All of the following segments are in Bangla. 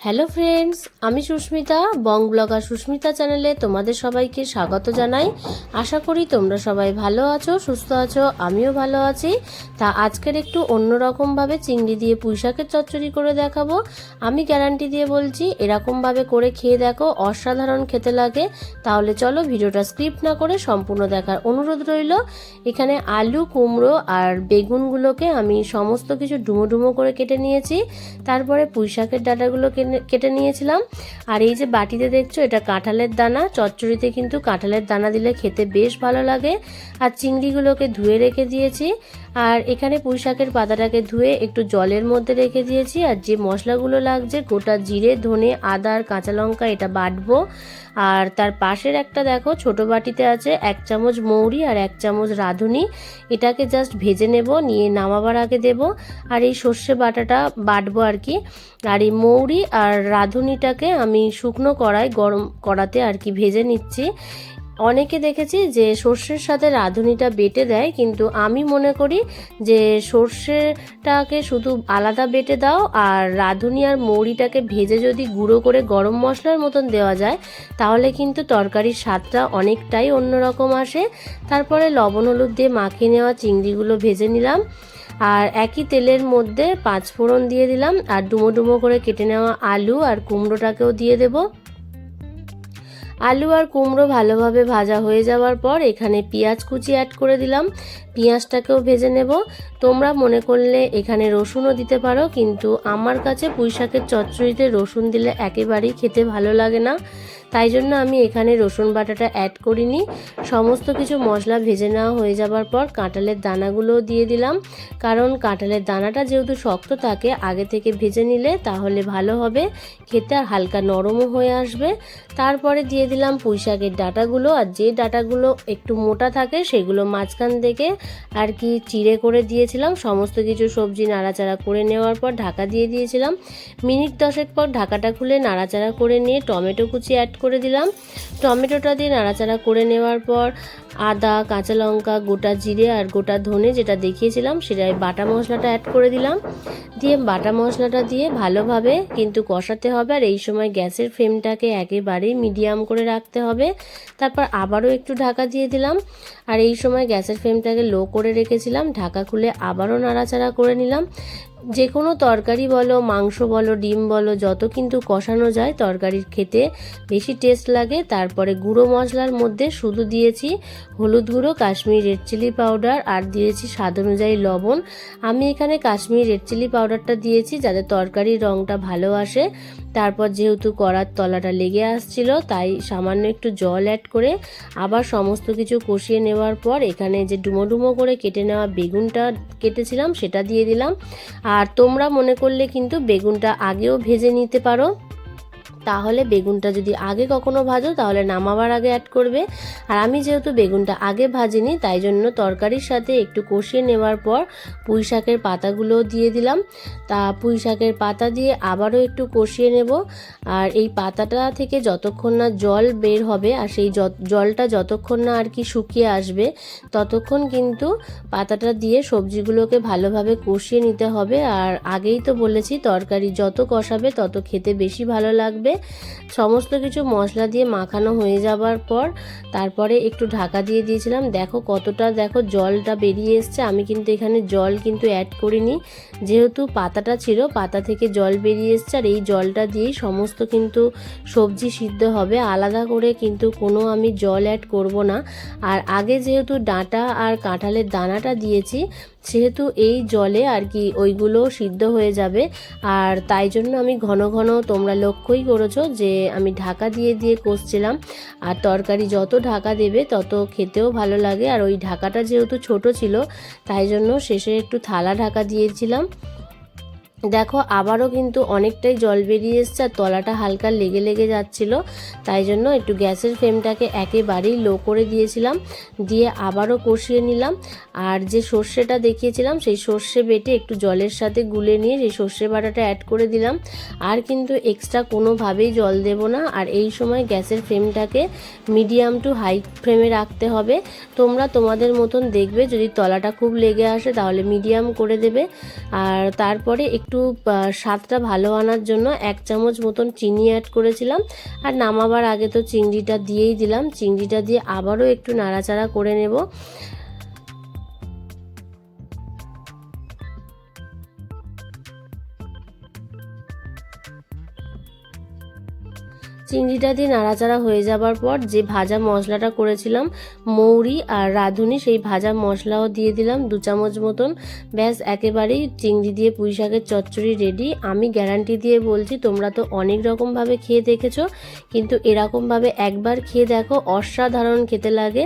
হ্যালো ফ্রেন্ডস আমি সুস্মিতা, বং ব্লগার সুস্মিতা চ্যানেলে তোমাদের সবাইকে স্বাগত জানাই। আশা করি তোমরা সবাই ভালো আছো, সুস্থ আছো, আমিও ভালো আছি। তা আজকের একটু অন্যরকমভাবে চিংড়ি দিয়ে পুঁইশাকের চচ্চড়ি করে দেখাবো। আমি গ্যারান্টি দিয়ে বলছি, এরকমভাবে করে খেয়ে দেখো, অসাধারণ খেতে লাগে। তাহলে চলো ভিডিওটা স্ক্রিপ্ট না করে সম্পূর্ণ দেখার অনুরোধ রইল। এখানে আলু, কুমড়ো আর বেগুনগুলোকে আমি সমস্ত কিছু ডুমো ডুমো করে কেটে নিয়েছি। তারপরে পুঁইশাকের ডাটাগুলো কেনে- কেটে নিয়েছিলাম। আর এই যে বাটিতে দেখছ, এটা কাঁঠালের দানা। চচ্চড়িতে কিন্তু কাঁঠালের দানা দিলে খেতে বেশ ভালো লাগে। আর চিংড়িগুলোকে ধুয়ে রেখে দিয়েছি। আর এখানে পুঁই শাকের পাতাটাকে ধুয়ে একটু জলের মধ্যে রেখে দিয়েছি, আর যে মশলাগুলো লাগছে, গোটা জিরে, ধনে, আদা আর কাঁচা লঙ্কা, এটা বাটবো। আর তার পাশের একটা দেখো, ছোট বাটিতে আছে এক চামচ মৌরি আর এক চামচ রাঁধুনি। এটাকে জাস্ট ভেজে নেব, নিয়ে নামাবার আগে দেব, আর এই সর্ষে বাটাটা বাটবো আর কি। আর এই মৌরি আর রাঁধুনিটাকে আমি শুকনো কড়াই গরম কড়াতে আর কি ভেজে নিচ্ছি। অনেকে দেখেছি যে সর্ষের সাথে রাঁধুনিটা বেটে দেয়, কিন্তু আমি মনে করি যে সর্ষেটাকে শুধু আলাদা বেটে দাও আর রাঁধুনি আর মৌরিটাকে ভেজে যদি গুঁড়ো করে গরম মশলার মতন দেওয়া যায়, তাহলে কিন্তু তরকারির স্বাদটা অনেকটাই অন্যরকম আসে। তারপরে লবণ হলুদ দিয়ে মাখিয়ে নেওয়া চিংড়িগুলো ভেজে নিলাম আর একই তেলের মধ্যে পাঁচ ফোড়ন দিয়ে দিলাম আর ডুমো ডুমো করে কেটে নেওয়া আলু আর কুমড়োটাকেও দিয়ে দেবো। আলু আর কুমড়ো ভালোভাবে ভাজা হয়ে যাওয়ার পর এখানে পেঁয়াজ কুচি অ্যাড করে দিলাম। পেঁয়াজটাকেও ভেজে নেব। তোমরা মনে করলে এখানে রসুনও দিতে পারো, কিন্তু আমার কাছে পুঁইশাকের চচ্চড়িতে রসুন দিলে একেবারেই খেতে ভালো লাগে না। তাই জন্য আমি এখানে রসুন বাটাটা অ্যাড করিনি। সমস্ত কিছু মশলা ভেজে নেওয়া হয়ে যাবার পর কাঁঠালের দানাগুলোও দিয়ে দিলাম। কারণ কাঁঠালের দানাটা যেহেতু শক্ত থাকে, আগে থেকে ভেজে নিলে তাহলে ভালো হবে। খেতে আর হালকা নরমও হয়ে আসবে। তারপরে দিয়ে দিলাম পুঁইশাকের ডাটাগুলো। আর যে ডাটাগুলো একটু মোটা থাকে, সেগুলো মাঝখান থেকে আর কি চিড়ে করে দিয়েছিলাম। সমস্ত কিছু সবজি নাড়াচাড়া করে নেওয়ার পর ঢাকা দিয়ে দিয়েছিলাম। মিনিট দশেক পর ঢাকাটা খুলে নাড়াচাড়া করে নিয়ে টমেটো কুচি অ্যাড করে দিলাম। টমেটোটা দিয়ে নাড়াচাড়া করে নেওয়ার পর আদা, কাঁচা লঙ্কা, গোটা জিরে আর গোটা ধনে যেটা দেখিয়েছিলাম সেটাই বাটা মশলাটা অ্যাড করে দিলাম। দিয়ে বাটা মশলাটা দিয়ে ভালোভাবে কিন্তু কষাতে হবে আর এই সময় গ্যাসের ফ্লেমটাকে একেবারেই মিডিয়াম করে রাখতে হবে। তারপর আবারও একটু ঢাকা দিয়ে দিলাম। আর এই সময় গ্যাসের ফ্লেমটাকে লো করে রেখেছিলাম। ঢাকা খুলে আবারও নাড়াচাড়া করে নিলাম। যে কোনো তরকারি বলো, মাংস বলো, ডিম বলো, যত কিন্তু কষানো যায় তরকারির খেতে বেশি টেস্ট লাগে। তারপরে গুঁড়ো মশলার মধ্যে শুধু দিয়েছি হলুদ গুঁড়ো, কাশ্মীর রেড চিলি পাউডার আর দিয়েছি স্বাদ অনুযায়ী লবণ। আমি এখানে কাশ্মীর রেড চিলি পাউডারটা দিয়েছি যাতে তরকারির রঙটা ভালো আসে। তারপর যেহেতু কড়ার তলাটা লেগে আসছিল, তাই সামান্য একটু জল অ্যাড করে আবার সমস্ত কিছু কষিয়ে নেওয়ার পর এখানে যে ডুমো ডুমো করে কেটে নেওয়া বেগুনটা কেটেছিলাম, সেটা দিয়ে দিলাম। আর তোমরা মনে করলে কিন্তু বেগুনটা আগেও ভেজে নিতে পারো। তাহলে বেগুনটা যদি আগে কখনো ভাজো, তাহলে নামাবার আগে অ্যাড করবে। আর আমি যেহেতু বেগুনটা আগে ভাজিনি, তাই জন্য তরকারির সাথে একটু কষিয়ে নেওয়ার পর পুঁই শাকের পাতাগুলো দিয়ে দিলাম। তা পুঁই শাকের পাতা দিয়ে আবারও একটু কষিয়ে নেব। আর এই পাতাটা থেকে যতক্ষণ না জল বের হবে, আর সেই জলটা যতক্ষণ না আর কি শুকিয়ে আসবে, ততক্ষণ কিন্তু পাতাটা দিয়ে সবজিগুলোকে ভালোভাবে কষিয়ে নিতে হবে। আর আগেই তো বলেছি, তরকারি যত কষাবে, তত খেতে বেশি ভালো লাগবে। সমস্ত কিছু মশলা দিয়ে মাখানো হয়ে যাবার পর তারপরে একটু ঢাকা দিয়ে দিয়েছিলাম। দেখো কতটা, দেখো জলটা বেরিয়ে এসছে। আমি কিন্তু এখানে জল কিন্তু অ্যাড করিনি। যেহেতু পাতাটা ছিল, পাতা থেকে জল বেরিয়ে এসছে আর এই জলটা দিয়েই সমস্ত কিন্তু সবজি সিদ্ধ হবে। আলাদা করে কিন্তু কোনো আমি জল অ্যাড করব না। আর আগে যেহেতু ডাঁটা আর কাঁঠালের দানাটা দিয়েছি, সেহেতু এই জলে আর কি ওইগুলো সিদ্ধ হয়ে যাবে। আর তাই জন্য আমি ঘন ঘন তোমরা লক্ষ্যই করেছ যে আমি ঢাকা দিয়ে দিয়ে কষছিলাম আর তরকারি যত ঢাকা দেবে, তত খেতেও ভালো লাগে। আর ওই ঢাকাটা যেহেতু ছোট ছিল, তাই জন্য শেষে একটু থালা ঢাকা দিয়েছিলাম। দেখো, আবারও কিন্তু অনেকটাই জল বেরিয়ে এসছে আর তলাটা হালকা লেগে লেগে যাচ্ছিল। তাই জন্য একটু গ্যাসের ফ্লেমটাকে একেবারেই লো করে দিয়েছিলাম। দিয়ে আবারও কষিয়ে নিলাম। আর যে সর্ষেটা দেখিয়েছিলাম, সেই সর্ষে বেটে একটু জলের সাথে গুলে নিয়ে সেই সর্ষে বাটাটা অ্যাড করে দিলাম। আর কিন্তু এক্সট্রা কোনোভাবেই জল দেব না। আর এই সময় গ্যাসের ফ্লেমটাকে মিডিয়াম টু হাই ফ্লেমে রাখতে হবে। তোমরা তোমাদের মতন দেখবে, যদি তলাটা খুব লেগে আসে তাহলে মিডিয়াম করে দেবে। আর তারপরে একটু স্বাদটা ভালো আনার জন্য এক চামচ মতন চিনি অ্যাড করেছিলাম। আর নামাবার আগে তো চিংড়িটা দিয়েই দিলাম। চিংড়িটা দিয়ে আবারও একটু নাড়াচাড়া করে নেব। চিংড়িটা দিয়ে নাড়াচাড়া হয়ে যাবার পর যে ভাজা মশলাটা করেছিলাম, মৌরি আর রাঁধুনি, সেই ভাজা মশলাও দিয়ে দিলাম দু চামচ মতন। ব্যাস, একেবারেই চিংড়ি দিয়ে পুঁই শাকের চচ্চড়ি রেডি আমি গ্যারান্টি দিয়ে বলছি, তোমরা তো অনেক রকমভাবে খেয়ে দেখেছ, কিন্তু এরকমভাবে একবার খেয়ে দেখো, অসাধারণ খেতে লাগে।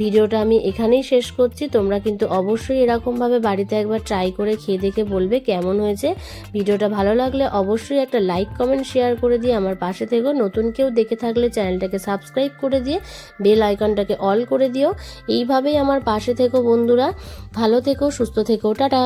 ভিডিওটা আমি এখানেই শেষ করছি। তোমরা কিন্তু অবশ্যই এরকমভাবে বাড়িতে একবার ট্রাই করে খেয়ে দেখে বলবে কেমন হয়েছে। ভিডিওটা ভালো লাগলে অবশ্যই একটা লাইক কমেন্ট শেয়ার করে দিয়ে আমার পাশে থেকো। নতুন কেউ দেখে থাকলে চ্যানেলটাকে সাবস্ক্রাইব করে দিয়ে বেল আইকনটাকে অল করে দিও। এইভাবেই আমার পাশে থেকো বন্ধুরা। ভালো থেকো, সুস্থ থেকো। টাটা।